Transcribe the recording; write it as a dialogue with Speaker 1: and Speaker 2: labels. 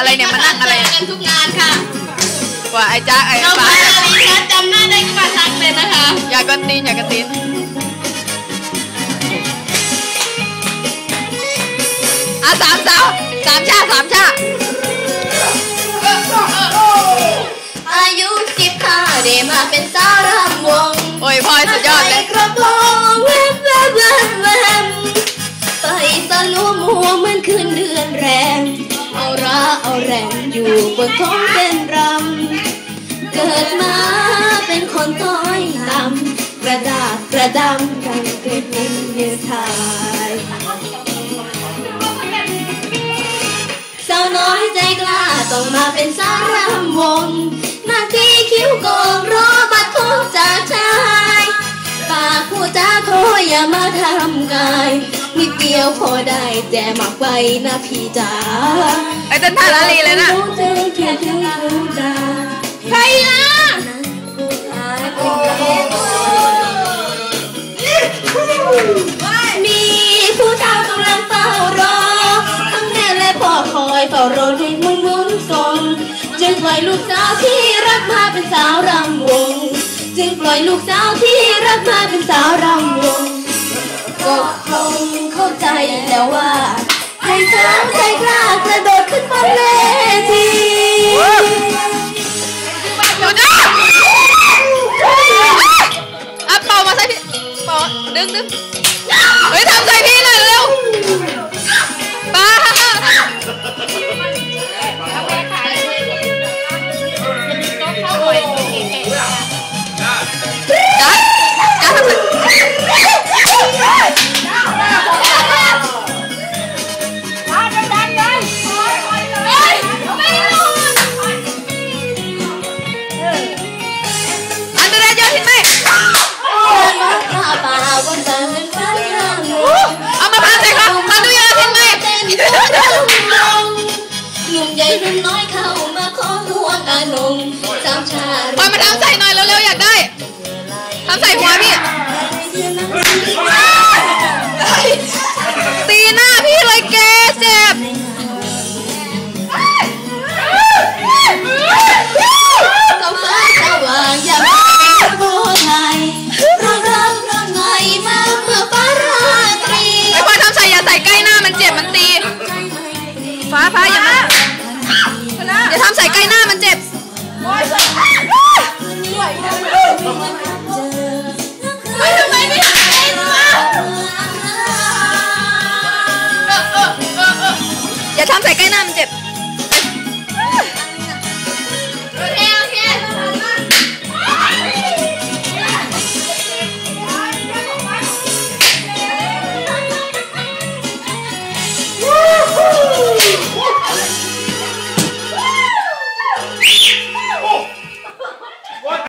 Speaker 1: กันทุกงานค่ะ
Speaker 2: ว่าไอ้จ้าไอ้
Speaker 1: น้อง
Speaker 2: ฟ้า
Speaker 1: ปาลีคะจำหน้าได้ก็มาทักเลยนะคะ
Speaker 2: อย่ากดตีนอย่ากดตีนอะสามสาวสามชาสามชา
Speaker 1: อายุสิบห้าได้มาเป็นสาวรำวง
Speaker 2: โอ้ยพลอยสุดยอดเลย
Speaker 1: กระโปรงแวบแวบแวบแวบไปสลัวมัวเหมือนคืนเดือนแรม เอาระเอาแรงอยู่บนท้องเป็นรำ เกิดมาเป็นคนต้อยลำกระดาษกระดำกันเกิดเป็นเยทายสาวน้อยใจกล้าต้องมาเป็นสาวรำวง หน้าที่คิ้วโกงรอบัตรทองจากชายปากผู้จ้าขออย่ามาทำกายนิดเดียวพอได้แต่มากไปนะพี่จ๋า
Speaker 2: ไอ้เต้นทาลาลีเลยนะ
Speaker 1: ใจแค่ถึงผู้ดาใครอะมีผู้ชายกำลังเฝ้ารอทั้งแม่และพ่อคอยเฝ้ารอให้มุนมุนทรงจึงปล่อยลูกสาวที่รักมาเป็นสาวรำวง จึงปล่อยลูกสาวที่รักมาเป็นสาวรำวงก็คงเข้าใจแล้วว่า ให้สาวใจกล้ากระโดดขึ้นบนเวที
Speaker 2: หยุดนะอะเป่ามาใส่พี่เป่าดึงดึง นงสา
Speaker 1: มชา
Speaker 2: ปล่อยมาทำใส่หน่อยเร็วๆอยากได้ทำใส่หัวพี่ตีหน้าพี่เลยแกเจ็บ อย่าทำใส่ใกล้หน้า